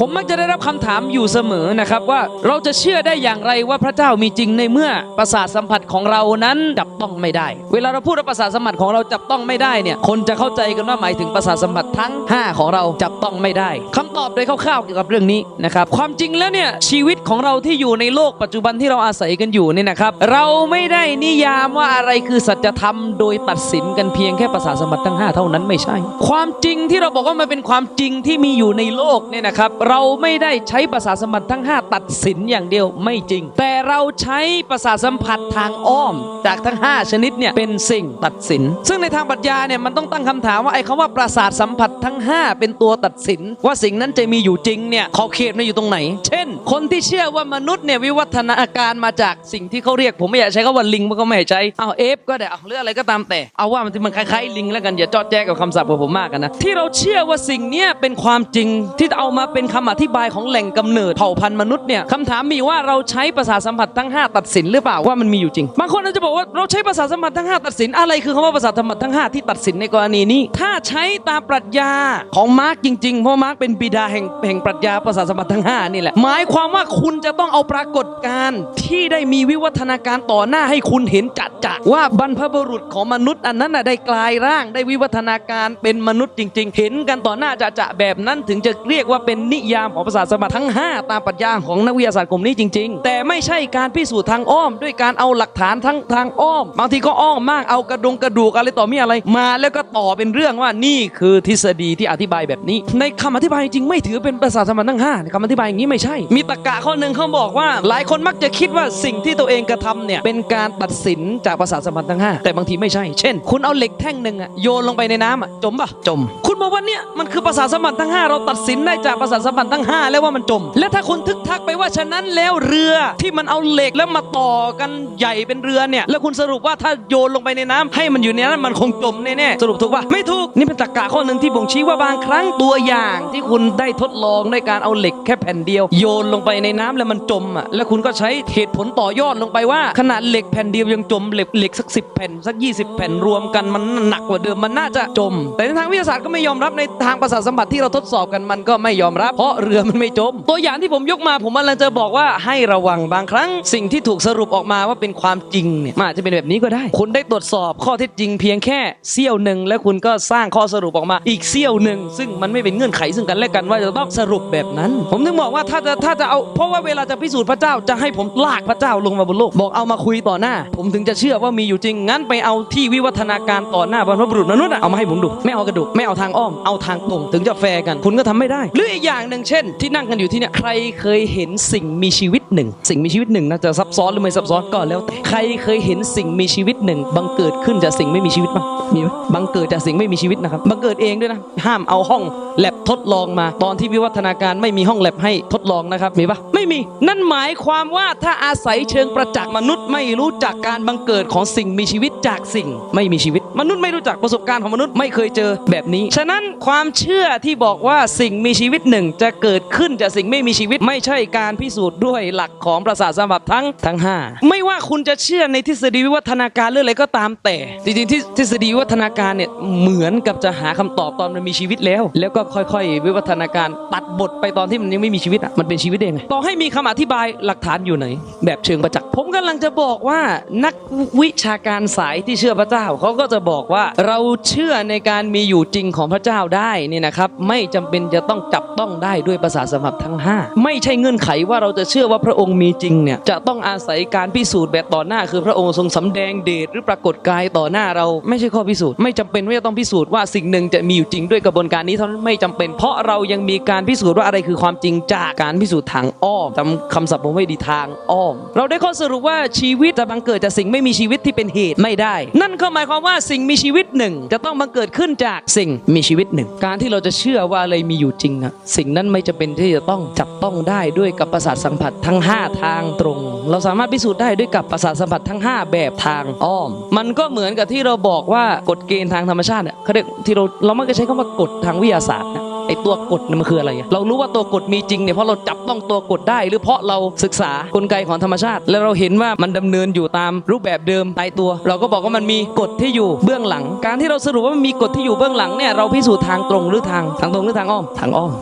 ผมมักจะได้รับคำถามอยู่เสมอนะครับว่าเราจะเชื่อได้อย่างไรว่าพระเจ้ามีจริงในเมื่อประสาทสัมผัสของเรานั้นจับต้องไม่ได้ เวลาเราพูดว่าประสาทสัมผัสของเราจับต้องไม่ได้เนี่ยคนจะเข้าใจกันว่าหมายถึงประสาทสัมผัสทั้ง 5 ของเราจับต้องไม่ได้คำตอบโดยคร่าวๆเกี่ยวกับเรื่องนี้นะครับความจริงแล้วเนี่ยชีวิตของเราที่อยู่ในโลกปัจจุบันที่เราอาศัยกันอยู่เนี่ยนะครับเราไม่ได้นิยามว่าอะไรคือสัจธรรมโดยตัดสินกันเพียงแค่ประสาทสัมผัสทั้ง 5 เท่านั้นไม่ใช่ ความจริงที่เราบอกว่ามันเป็นความจริงที่มีอยู่ในโลกเนี่ยนะครับเราไม่ได้ใช้ประสาทสัมผัสทั้ง 5 ตัดสินอย่างเดียวไม่จริง แต่เราใช้ประสาทสัมผัสทางอ้อม จากทั้ง 5 ชนิดเนี่ยเป็นสิ่งตัดสิน ซึ่งในทางปรัชญาเนี่ยมันต้องตั้งคำถามว่าไอ้คำว่าประสาทสัมผัสทั้ง 5 เป็นตัวตัดสิน ว่าสิ่งนั้นจะมีอยู่จริงเนี่ยขอบเขตมันอยู่ตรงไหน เช่น คนที่เชื่อว่ามนุษย์เนี่ยวิวัฒนาการมาจากสิ่งที่เขาเรียก ผมไม่อยากใช้คำว่าลิงมันก็ไม่ให้ใช้เอาเอฟก็ได้เอาเรื่องอะไรก็ตามแต่ เอาว่ามันมันคล้ายๆลิงแล้วกันอย่าจอดแจ้กับคำศัพท์ของผมมากกันนะที่เราเชื่อว่าสิ่งนี้เป็นความจริงที่เอามาเป็นคำอธิบายของแหล่งกำเนิดเผ่าพันธุ์มนุษย์เนี่ยคำถามมีว่าเราใช้ประสาสัมผัสทั้ง 5 ตัดสินหรือเปล่าว่ามันมีอยู่จริง บางคนอาจจะบอกว่าเราใช้ประสาสัมผัสทั้ง 5 ตัดสิน อะไรคือคำว่าประสาสัมผัสทั้ง 5 ที่ตัดสินในกรณีนี้ ถ้าใช้ตามปรัชญาของมาร์กจริงๆ เพราะมาร์กเป็นบิดาแห่งแห่งปรัชญาประสาสัมผัสทั้ง 5 นี่แหละ หมายความว่าคุณจะต้องเอาปรากฏการณ์ที่ได้มีวิวัฒนาการต่อหน้าให้คุณเห็นจัดจะว่าบรรพบุรุษของมนุษย์อันนั้นได้กลายร่างได้วิวัฒนาการเป็นมนุษย์จริง ๆ เห็นกันต่อหน้าจะจะแบบนั้นถึงจะเรียกว่าเป็นนิยามของประสาทสัมผัสทั้ง 5 ตามปรัชญาของนักวิทยาศาสตร์กลุ่มนี้จริง ๆ แต่ไม่ใช่การพิสูจน์ทางอ้อม ด้วยการเอาหลักฐานทั้งทางอ้อม บางทีก็อ้อมมากเอากระดงกระดูกอะไรต่อมีอะไรมา แล้วก็ต่อเป็นเรื่องว่านี่คือทฤษฎีที่อธิบายแบบนี้ ในคำอธิบายจริงไม่ถือเป็นประสาทสัมผัสทั้ง5ในคำอธิบายอย่างนี้ไม่ใช่ มีตรรกะข้อหนึ่งเขาบอกว่า หลายคนมักจะคิดว่าสิ่งที่ตัวเองกระทำเนี่ยเป็นการตัดสินจากประสาทสัมผัสทั้ง 5 แต่บางทีไม่ใช่ เช่น คุณเอาเหล็กแท่งหนึ่งอะโยนลงไปในน้ำอะจมปะจม คุณบอกว่าเนี่ยมันคือประสาทสัมผัสทั้ง 5 เราตัดสินได้จากประสาทสัมผัสทั้ง 5 แล้วว่ามันจม และถ้าคุณทึกทักไปว่าฉะนั้นแล้วเรือที่มันเอาเหล็กแล้วมาต่อกันใหญ่เป็นเรือเนี่ยแล้วคุณสรุปว่าถ้าโยนลงไปในน้ำให้มันอยู่ในนั้นมันคงจมแน่ๆสรุปถูกปะไม่ถูกนี่เป็นตรรกะข้อหนึ่งที่บ่งชี้ว่าบางครั้งตัวอย่าง ที่คุณได้ทดลองในการเอาเหล็กแค่แผ่นเดียว โยนลงไปในน้ำแล้วมันจมอะแล้วคุณก็ใช้เหตุผลต่อยอดลงไปว่า ขนาดเหล็กแผ่นเดียวยังจมเหล็กเหล็กสักสิแผ่นสัก 20 แผ่นรวมกันมันหนักกว่าเดิมมันน่าจะจม แต่ในทางวิทยาศาสตร์ก็ไม่ยอมรับในทางประสาทสัมผัสที่เราทดสอบกันมันก็ไม่ยอมรับเพราะเรือมันไม่จม ตัวอย่างที่ผมยกมาผมกำลังจะบอกว่าให้ระวังบางครั้ง สิ่งที่ถูกสรุปออกมาว่าเป็นความจริงเนี่ยอาจจะเป็นแบบนี้ก็ได้ คุณได้ตรวจสอบข้อเท็จจริงเพียงแค่เสี้ยวหนึ่งแล้วคุณก็สร้างข้อสรุปออกมาอีกเสี้ยวหนึ่งซึ่งมันไม่เป็นเงื่อนไขซึ่งกันและกันว่าจะต้องสรุปแบบนั้น ผมถึงบอกว่าถ้าจะถ้าจะเอาเพราะว่าเวลาจะพิสูจน์พระเจ้าจะให้ผมลากพระเจ้าลงมาบนโลกบอกเอามาคุยต่อหน้า ผมถึงจะเชื่อว่ามีอยู่จริงงั้นไปเอาที่วิวัฒนาการต่อหน้าบรรพบุรุษมนุษย์อะเอามาให้ผมดูไม่เอากระดูกไม่เอาทางอ้อมเอาทางตรงถึงจะแฟร์กัน คุณก็ทำไม่ได้ หรืออีกอย่างางหนึ่งเช่น ที่นั่งกันอยู่ที่เนี่ยใครเคยเห็นสิ่งมีชีวิตหนึ่ง สิ่งมีชีวิตหนึ่งนะจะซับซ้อนหรือไม่ซับซ้อนก็แล้วแต่ใครเคยเห็นสิ่งมีชีวิตหนึ่งบังเกิดขึ้นจากสิ่งไม่มีชีวิตบ้างมีไหมบังเกิดจากสิ่งไม่มีชีวิตนะครับบังเกิดเองด้วยนะห้ามเอาห้องแลบทดลองมา ตอนที่วิวัฒนาการไม่มีห้องแลบให้ทดลองนะครับมีปะไม่มีนั่นหมายความว่าถ้าอาศัยเชิงประจักษ์มนุษย์ไม่รู้จักการบังเกิดของสิ่งมีชีวิตจากสิ่งไม่มีชีวิต มนุษย์ไม่รู้จักประสบการณ์ของมนุษย์ไม่เคยเจอแบบนี้ ฉะนั้นความเชื่อที่บอกว่าสิ่งมีชีวิตหนึ่งจะเกิดขึ้นจากสิ่งไม่มีชีวิต ไม่ใช่การพิสูจน์ด้วยหลักของประสาทสัมผัสทั้งทั้งห้าไม่ว่าคุณจะเชื่อในทฤษฎีวิวัฒนาการหรืออะไรก็ตามแต่ จริงๆทฤษฎีวิวัฒนาการเนี่ยเหมือนกับจะหาคำตอบตอนมันมีชีวิตแล้ว แล้วก็ค่อยๆ วิวัฒนาการตัดบทไปตอนที่มันยังไม่มีชีวิตอะมันเป็นชีวิตได้ไงต่อให้มีคำอธิบายหลักฐานอยู่ไหน แบบเชิงประจักษ์ผมกำลังจะบอกว่านักวิชาการสายที่เชื่อพระเจ้าเขาก็จะบอกว่าเราเชื่อในการมีอยู่จริงของพระเจ้าได้นี่นะครับ ไม่จำเป็นจะต้องจับต้องได้ด้วยประสาสมผัสทั้ง 5 ไม่ใช่เงื่อนไขว่าเราจะเชื่อว่าพระองค์มีจริงเนี่ยจะต้องอาศัยการพิสูจน์แบบต่อหน้า คือพระองค์ทรงสำแดงเดชหรือปรากฏกายต่อหน้าเราไม่ใช่ข้อพิสูจน์ไม่จำเป็นว่าจะต้องพิสูจน์ว่าสิ่งหนึ่งจะมีอยู่จริงด้วยกระบวนการนี้เท่านั้นไม่จำเป็น เพราะเรายังมีการพิสูจน์ว่าอะไรคือความจริงจากการพิสูจน์ทางอ้อมจำคำศัพท์ผมไว้ดีทางอ้อม เราได้ข้อสรุปว่าชีวิตจะบังเกิดจากสิ่งไม่มีชีวิตที่เป็นเหตุไม่ได้ นั่นก็หมายความว่าสิ่งมีชีวิตหนึ่งจะต้องบังเกิดขึ้นจากสิ่งมีชีวิตหนึ่ง การที่เราจะเชื่อว่าอะไรมีอยู่จริงอะสิ่งนั้นไม่จำเป็นที่จะต้องจับต้องได้ด้วยกับประสาทสัมผัสทั้ง 5 ทางตรง เราสามารถพิสูจน์ได้ด้วยกับประสาทสัมผัสทั้ง 5 แบบทางอ้อม มันก็เหมือนกับที่เราบอกว่ากฎเกณฑ์ทางธรรมชาติเนี่ยเขาเรียกที่เราเรามักจะใช้คำว่ากฎทางวิทยาศาสตร์นะไอตัวกฎเนี่ยมันคืออะไร เรารู้ว่าตัวกฎมีจริงเนี่ยเพราะเราจับต้องตัวกฎได้ หรือเพราะเราศึกษากลไกของธรรมชาติ แล้วเราเห็นว่ามันดำเนินอยู่ตามรูปแบบเดิมตายตัว เราก็บอกว่ามันมีกฎที่อยู่เบื้องหลัง การที่เราสรุปว่ามันมีกฎที่อยู่เบื้องหลังเนี่ยเราพิสูจน์ทางตรงหรือทางทางตรงหรือทางอ้อมทางอ้อม